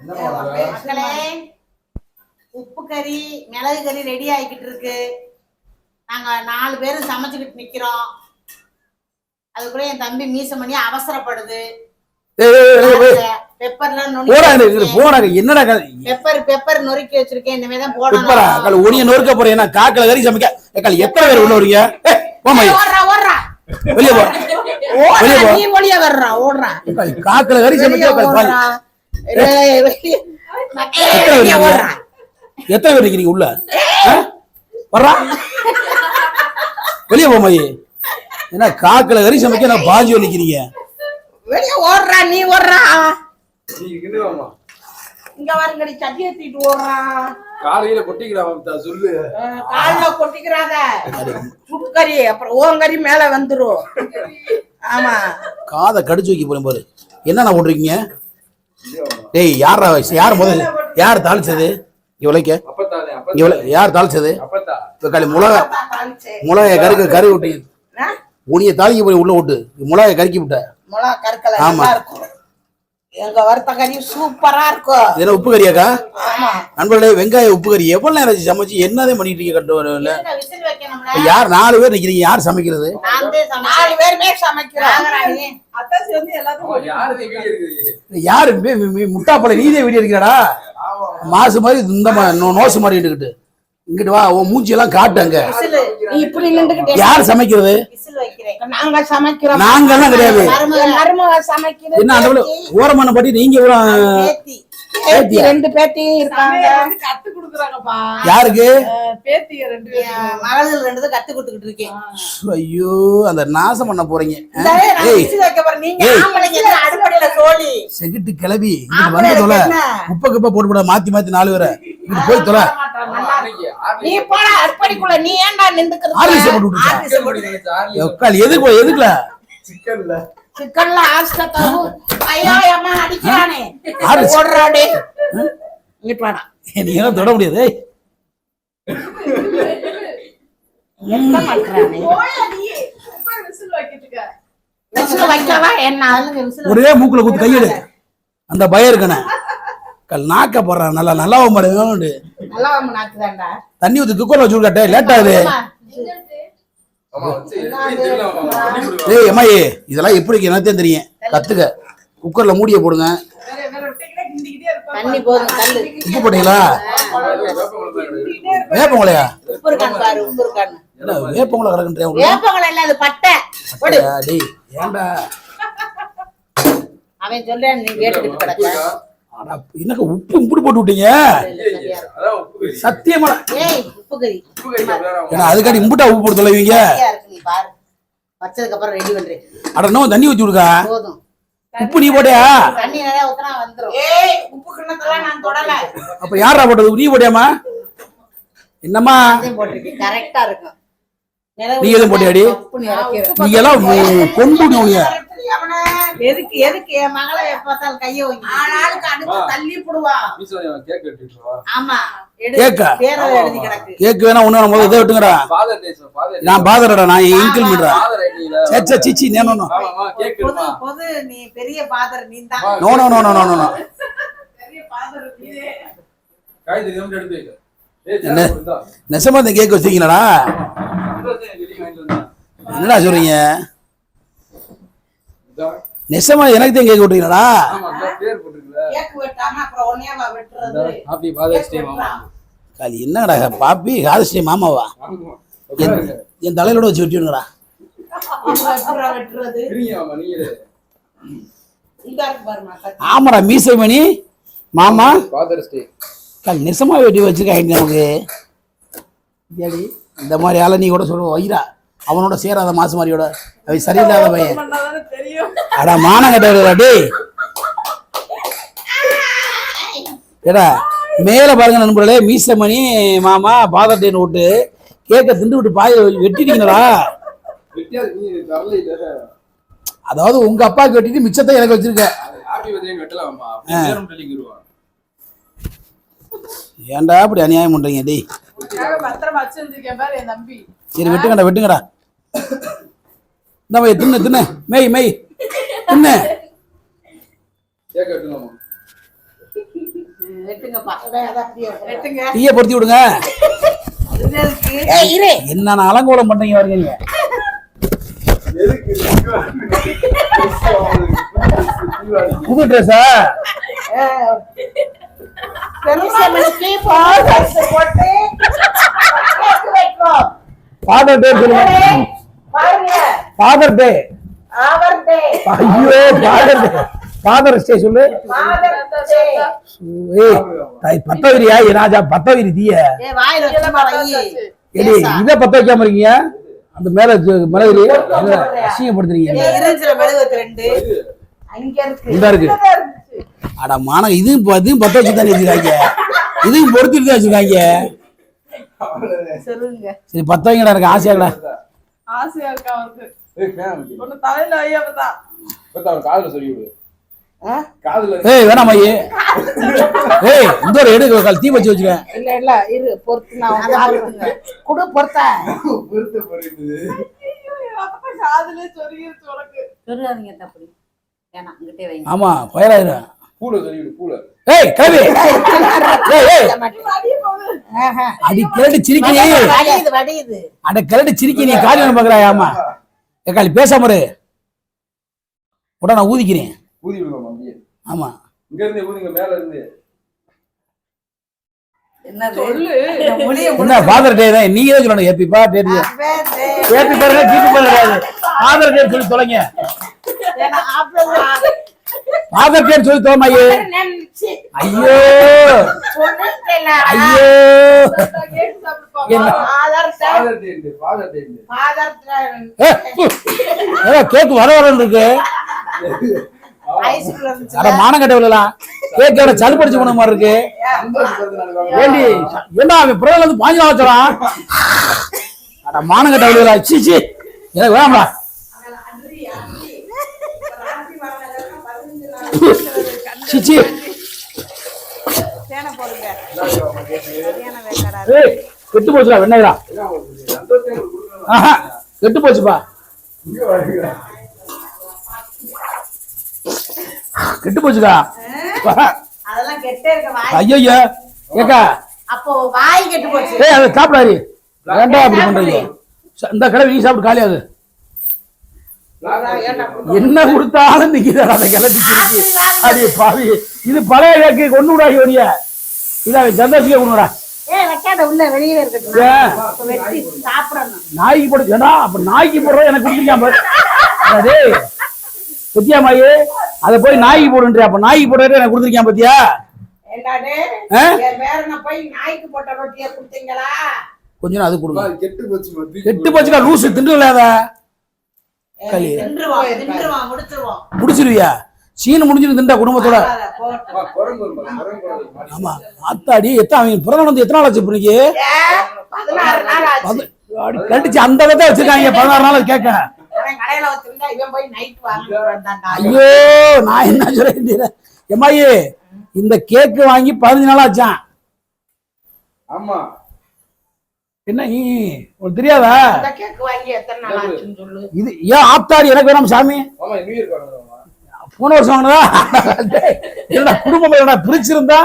மக்களே உப்பு கறி மிளகு கறி ரெடி ஆகிக்கிட்டு இருக்கு. நாங்க நாலு பேரும் சமைச்சுக்கிட்டு நிக்கிறோம். அதுக்குள்ள என் தம்பி மீசம் பண்ணி அவசரப்படுது என்னடா? பெப்பர் பெப்பர் நொறுக்கி வச்சிருக்கேன். தான் பெப்பரா போடணும் கால் ஒனிய நொறுக்க போறேன். காக்கல கறி சமைக்க. எத்தனை பேர் உள்ள வரீங்க? வெளிய போ. வெளிய போ. நீ ஒளிய வர்றா ஓடுறா. கால் காக்கல கறி சமைக்க ஓடுறா எத்தனை பேர் வெளிய உள்ள வர்றா வெளியே போமா என்ன காக்கல கறி சமைக்க நான் பாஞ்சி நிக்கிறீங்க வெளிய ஓடுறா நீ ஓடுறா இங்க வரங்கடி சட்டி ஏத்திட்டு ஓடுறா காலையில கொட்டிக்கிறான் சொல்லு கால்ல கொட்டிக்கிறாத கறி அப்புறம் ஓங்கறி மேல வந்துரும் ஆமா காதை கடிச்சு வைக்க போறேன் பாரு. என்னண்ணா போட்டிருக்கீங்க? டேய் யாரா யார் முதல்ல யார் தாளிச்சது? இவ்வளோ அப்பத்தா யார் தாளிச்சது? அப்பத்தா. இப்போ களி மிளகா மிளகாய கருக்கு கறி விட்டு உனிய தாளிக்க போய் உள்ள விட்டு மிளகாய கறிக்கி விட்ட. மிளகா கருக்கல ஆமா. எங்க வறுத்த கறி சூப்பரா இருக்கும் இது என்ன உப்பு கறியாக்கா ஆமா. நண்பர்களே வெங்காய உப்பு கறி எவ்வளவு நேரம் சமைச்சு? என்னதே பண்ணிட்டு இருக்கீங்க கட்டு வரல இருங்க, விசில் வைக்கணும்ல? இப்ப யார் நாலு பேர் நிக்கிறீங்க? யார் சமைக்கிறது. நாலு பேருமே சமைக்கிறோம். அவன் யாரு முட்டாப்பழ நீதே வீடியோ இருக்கிறாடா? மாசு மாதிரி இந்த நோசு மாதிரி எடுக்கிட்டு இங்கிட்டு வா உன் மூஞ்சி எல்லாம் காட்டு அங்க. இப்படி நின்றுகிட்டே யார் சமைக்கிறது? விசில் வைக்கிறேன். நாங்க சமைக்கிறோம். நாங்கெல்லாம் கிடையாது. மருமக மருமக சமைக்கிறது என்ன அந்த ஓரமான பட்டி நீங்க பேத்தி. பேத்தி ரெண்டு பேத்தியும் இருக்காங்க. கத்து குடுக்குறாங்கப்பா. யாருக்கு? பேத்திய ரெண்டு என் மகள் ரெண்டு கத்து கொடுத்துக்கிட்டு இருக்கேன். ஐயோ அந்த நாசம் பண்ண போறீங்க. நீங்க செகிட்டு கிளவி வந்து தொலை என்ன? குப்பை குப்பை போட்டு போட மாத்தி மாத்தி நாலு பேரை இங்க போய் தொலை. நீ போடா அடுப்படிக்குள்ள நீ ஏன்டா நின்னுக்கிறது ஆர்லிஸை போட்டு உக்கால் எதுக்கு எதுக்குல? சிக்கன்ல. சிக்கன்ல ஆஸ்கத்தாவு ஐயோ அம்மா அடிக்கிறானே. ஆர்லிஸ். ஓடுறாடே இங்க போடா. நீ எல்லாம் தொட முடியாது ஏய். என்ன பண்றானே? விசில் வைக்கிட்டு இருக்க விசில் வைக்கவா? என்ன அதுல விசில் ஒரே மூக்குல குத்து கையெடு. அந்த பயம் இருக்கனே கல் நாக்க போடுறான் நல்லா நல்லா நாக்குதாண்டா தண்ணி ஊத்தி குக்கர்ல வச்சு விட்டாட்டே லேட் ஆகுது. ஏய் எம்மாயி இதெல்லாம் எப்படி என்னத்தையும் தெரியும். கத்துக்க. குக்கர்ல மூடிய போடுங்க. உப்பு போட்டீங்களா? வேப்பங்களையா உப்பு இருக்கான்னு பாரு உப்பு இருக்கான்னு என்ன வேப்பங்களை கிடக்குன்றேன் உள்ள? வேப்பங்களை இல்ல அது பட்டை. போடு அடா, டேய் ஏன்டா? அவன் சொல்றேன் நீ கேட்டுக்கிட்டு கிடக்க. அடா, என்னக்கா உப்பு இப்படி போட்டு விட்டீங்க? அதான் உப்பு கறி சத்தியமா? ஏய் உப்பு கறி உப்பு கறி அப்படிதான் ஏன்னா அதுக்காண்டி இம்புட்டா உப்பு போட்டு தொலைவீங்க. நீ வச்சதுக்கு அப்புறம் ரெடி பண்றேன். அட இன்னும் தண்ணி ஊத்தி விடுக்கா? போதும். உப்பு நீ போட்டியா? தண்ணி நிறைய ஊத்துனா வந்துரும். ஏய் உப்பு கிண்ணத்தெல்லாம் நான் தொடல. அப்ப யாரா போட்டது? நீ போட்டியாமா என்னம்மா? போட்டிருக்கேன் கரெக்டா இருக்கும். நீ எதுவும் போட்டியாடி? நீங்க எல்லாம் கொண்டு எதுக்கு எதுக்கு என் மகளை எப்ப பார்த்தாலும் கைய வைங்க ஆளாளுக்கு அடுத்து தள்ளி போடுவா. கேக் வெட்டிட்டு ஆமா கேக்கா? வேணா ஒண்ணு முதல்ல இதை விட்டுங்கடா. நான் பாதரடா நான் இங்கிள் பண்றேன். சிச்சி நேனோ நோ பொது பெரிய பாதர் நீ தான். No. No no no no no நெசமா இந்த கேக் வந்தேன் என்னடா சொல்றீங்க? நெசமா எனக்கு தான் கேக் விட்டுறீங்களா அது என்னடா பாப்பி காதஸ்ரீ மாமாவா? என் தலையிலோட வச்சு கத்தி. ஆமாடா மீசை மணி மாமா கல் நெசமா வெட்டி வச்சிருக்காங்க நமக்கு இந்த மாதிரி ஆளை நீ கூட சொல்லுவ வைரா அவனோட சேராத மாசு மாதிரியோட அவன் சரியில்லாத பையன். அடா மானம் கட்டா டேய். ஏடா மேல பாருங்க நண்பர்களே மீசமணி மாமா பாதட்டேன் விட்டு கேக்க திண்டு விட்டு பாய வெட்டிட்டீங்களா அதாவது உங்க அப்பாவுக்கு வெட்டிட்டு மிச்சத்தை எனக்கு வச்சிருக்க. ஏன்டா அப்படி அநியாயம் பண்றீங்க டேய். சரி வெட்டுங்கடா வெட்டுங்கடா. இந்த மை தின்னு தின்னு. மெய் மெய். தின்னு. டீயை பொருத்தி விடுங்க. என்னென்ன அலங்கோலம் பண்றீங்க வருங்க புது ட்ரெஸ்ஸா போட்டு டே சொல்லுங்க. ஃபாதர் டே ஐயோ ஃபாதர் டே ஃபாதர் டே சொல்லு. ஃபாதர் டே ஏய் தாய் பத்தவிரியா? ஏ ராஜா பத்தவிரி தீய. ஏடி இத பத்த வைக்காம இருக்கீங்க? அந்த மேல மிளகுரி அசிங்கப்படுத்துறீங்க. ஏ இருந்துச்சுல மெழுகுவத்து ரெண்டு. அங்க இருக்கு. அட மான இதுவும் இதுவும் பத்த வச்சு தானே வச்சிருக்காங்க? இதுவும் பொறுத்துட்டு தான் வச்சிருக்காங்க. சொல்லுங்க. சரி பத்த வைங்கடா எனக்கு ஆசையாடா. ஆசையா இருக்கா அவருக்கு? ஒண்ணு தலையில ஐயாவதான் காதுல சொல்லி விடு. காதுல ஏய் வேணாம் ஐயே ஏய் இந்த ஒரு எடு கால் தீ வச்சு வச்சுக்கேன் இல்ல இல்ல இரு பொறுத்து நான் பாத்துங்க குடு பொறுத்த. பொறுத்து பொறுத்து. காதுல சொருகிருச்சு உனக்கு. சொல்லாதீங்க தப்படி வேணாம் இங்கிட்டே வைங்க. ஆமா பூல விடு பூல ஏய் ஏய். அடி கிளட்டு சிரிக்கி அட கிளட்டு சிரிக்கி நீ. காலி ஒன்று பாக்குறாய் ஆமா. ஏக்காளி பேசாம இரு. உடனே நான் ஊதிக்கிறேன். ஊதி விடுவோம் அப்படியே ஆமா. இங்க இருந்து ஊதிங்க மேல இருந்து என்ன ஃபாதர் டே தான்? நீங்க தான் சொல்லணும் ஹேப்பிப்பா டேட் முடிச்சு ஹேப்பி பாருங்க கீட்டு பாருங்க ஃபாதர் டே சொல்லி தொலைங்க. ஃபாதர் டே சொல்லி நினைச்சு. ஐயோ. சொன்னேன்ல. ஐயோ. என்ன? கேக்கு வர வரன்னு இருக்கு. அட மானம் கட்டவில்லாம் கேக்கோட சலுப்படிச்சு போன மாதிரி இருக்கு. ஏண்டி என்ன அவன் பிறகு வந்து பாஞ்சு அட மானம் கட்டவில்லா சி சி. எனக்கு வேணாம்டா. சி சி. சேனை போடுங்க. கெட்டு போச்சுடா வெண்ணெய்டா. ஆஹா கெட்டு போச்சுப்பா. கெட்டு போச்சுக்கா அதெல்லாம் கெட்டே இருக்க வாய். ஐயோ ஏக்கா. அப்போ வாய் கெட்டு போச்சு. ஏய் அதை சாப்பிடாரு ஏன்டா அப்படி பண்றீங்க? இந்த கடை நீ சாப்பிட்டு காலியாது என்ன கொடுத்தாலும் நிக்குதா அந்த கிளட்டி அடி பாவி. இது பழைய கேக்கு கொண்டு விடாடி வரிய இதை சந்தோஷிக்க கொண்டுடா ஏய் நாய்க்கு போடு ஏடா அப்ப நாய்க்கு போடுற எனக்கு டேய் பத்தியா மாயி? அதை போய் நாய்க்கு போடுன்றியா? அப்ப நாய்க்கு போடுறது எனக்கு கொடுத்துருக்கியா பத்தியா? என்னடே ஆ? என் பேரனை போய் நாய்க்கு போட்ட ரொட்டியை கொடுத்தீங்களா? கொஞ்ச நேரம் அது கொடுங்க. கெட்டு போச்சு மத்தி கெட்டு போச்சுக்கா லூசு திண்டுல முடிச்சிருவியா? சீன் முடிஞ்சிரு திண்டா குடும்பத்தோட? ஆமா ஆத்தாடி எத்தனை அவன் பிறந்த வந்து எத்தனை நாள் ஆச்சு இப்ப இன்னைக்கு? பதினாறு நாள் ஆச்சு பது- அடி, கண்டிச்சு அந்த விதத்தை வச்சிருக்காங்க பதினாறு நாள் கேட்க. அவன் கடையில வச்சிருந்தா இவன் போய் நைட் வாங்கிட்டு வந்தான்டா ஐயோ நான் என்ன சொல்றேன் எம்மாயி இந்த கேக்கு வாங்கி பதினஞ்சு நாள் ஆச்சான் ஆமா. என்ன நீ உனக்கு தெரியாதா? அந்த கேக் வாங்கி எத்தனை நாள் ஆச்சுன்னு சொல்லு. இது ஏன் ஆத்தாடி எனக்கு வேணாம் சாமி? போன வருஷம் வாங்கினதா? என்னடா குடும்பம் என்னடா பிரிச்சிருந்தா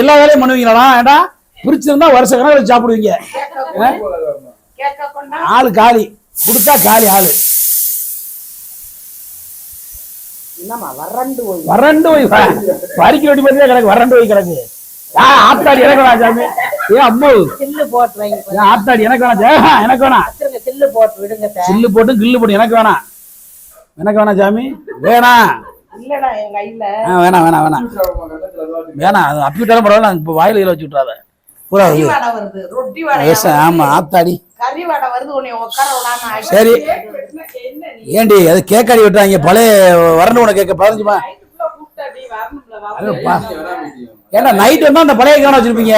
எல்லா வேலையும் பண்ணுவீங்களா ஏடா பிரிச்சிருந்தா வருஷ கணக்கில் சாப்பிடுவீங்க. ஆளு காலி. கொடுத்தா காலி ஆளு. வறண்டு போய். வறண்டு போய் பறிக்க வெட்டி பத்தியா கிடக்கு வறண்டு போய் கிடக்கு. ஆத்தாடி எனக்கு வேணாம் சாமி. ஏ அம்மோ. சில்லு போட்டு வைங்க ஏன் ஆத்தாடி எனக்கு வேணாம் ஜெயா, எனக்கு வேணாம். சில்லு போட்டு விடுங்க சில்லு போட்டு கில்லு போட்டு எனக்கு வேணாம். எனக்கு வேணாம் சாமி. வேணாம். வேணாம் வேணாம் வேணாம். வேணாம் அது அப்பிட்டாலும் பரவாயில்ல நான் இப்போ வாயில கையில் வச்சு விட்றாத பூரா வருது ரொட்டி வாடை ஏச, ஆமா ஆத்தாடி. சரி. என்ன நீ? ஏண்டி அது கேக்காடி விட்டாங்க பழைய வரண்டு உனக்கு கேட்க பதினஞ்சுமா வரணும் ஏன்னா நைட் வந்து அந்த பழைய கேன வச்சிருப்பீங்க?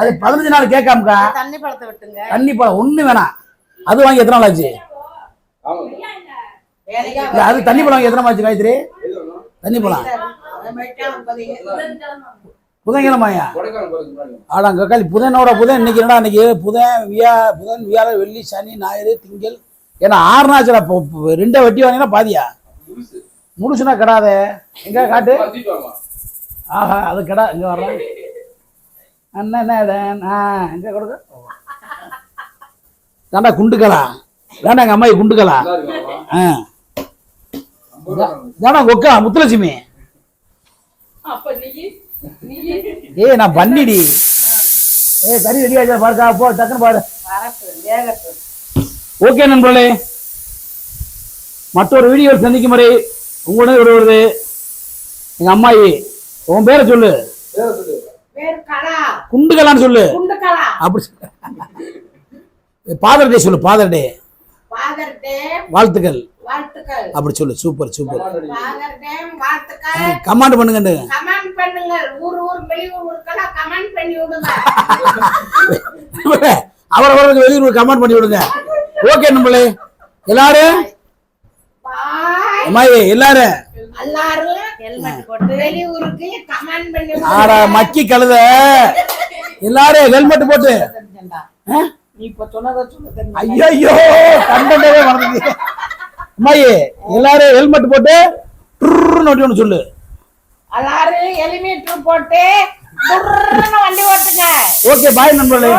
அது பதினஞ்சு நாள் கேட்காமக்கா தண்ணி பழத்தை விட்டுங்க. தண்ணி பழம் ஒண்ணு வேணாம். அது வாங்கி எத்தனை நாள் ஆச்சு? அது தண்ணி பழம் வாங்கி எத்தனை நாள் ஆச்சு காயத்ரி? தண்ணி போலாம். புதன்கிழமையா? ஆடாங்க கக்காளி புதனோட புதன் இன்னைக்கு என்னடா இன்னைக்கு? புதன் வியா புதன் வியாழ வெள்ளி சனி ஞாயிறு திங்கள். ஏன்னா ஆறு நாச்சுடா இப்போ ரெண்டை வெட்டி வாங்கினா பாதியா? முழுசுனா கிடாதே. எங்க காட்டு? ஆஹா அது கிடா இங்க வர்றேன் அண்ணன் ஆ எங்க கொடுக்க? தாண்டா குண்டுக்கலா? தாண்டா எங்க அம்மாயி குண்டுக்கலா? ஆ. முத்துலட்சுமி? ஏய் நான் பண்ணிடி. ஏய் கறி ரெடி ஆச்சா பாருக்கா போ டக்குன்னு பாரு. ஓகே நண்பர்களே. மற்றொரு வீடியோ சந்திக்கும் வரை உங்களுடன் விடுவது எங்க அம்மாயி. உன் பேரை சொல்லு. வேற சொல்லு. அப்படி சொல்லு. ஃபாதர் டே சொல்லு ஃபாதர் டே. வாழ்த்துக்கள். அப்படி சொல்லு சூப்பர் சூப்பர் கமாண்ட் வாழ்த்துக்கள். கமாண்ட் பண்ணுங்க ஊர் ஊர் கமெண்ட் பண்ணி விடுங்க. அவரவர்களுக்கு வெளியூர் கமெண்ட் பண்ணி விடுங்க. ஓகே நம்மளே. எல்லாரும்? அம்மாயி மக்கி கழுத. எல்லாரும் ஹெல்மெட் போட்டு. ஐயோ கண்டே மறந்துச்சு அம்மாயி எல்லாரும் ஹெல்மெட் போட்டு நோட்டி ஒன்று சொல்லு. எல்லாரும் ஹெல்மெட் போட்டு வண்டி ஓட்டுங்க. ஓகே பாய் நண்பர்களே.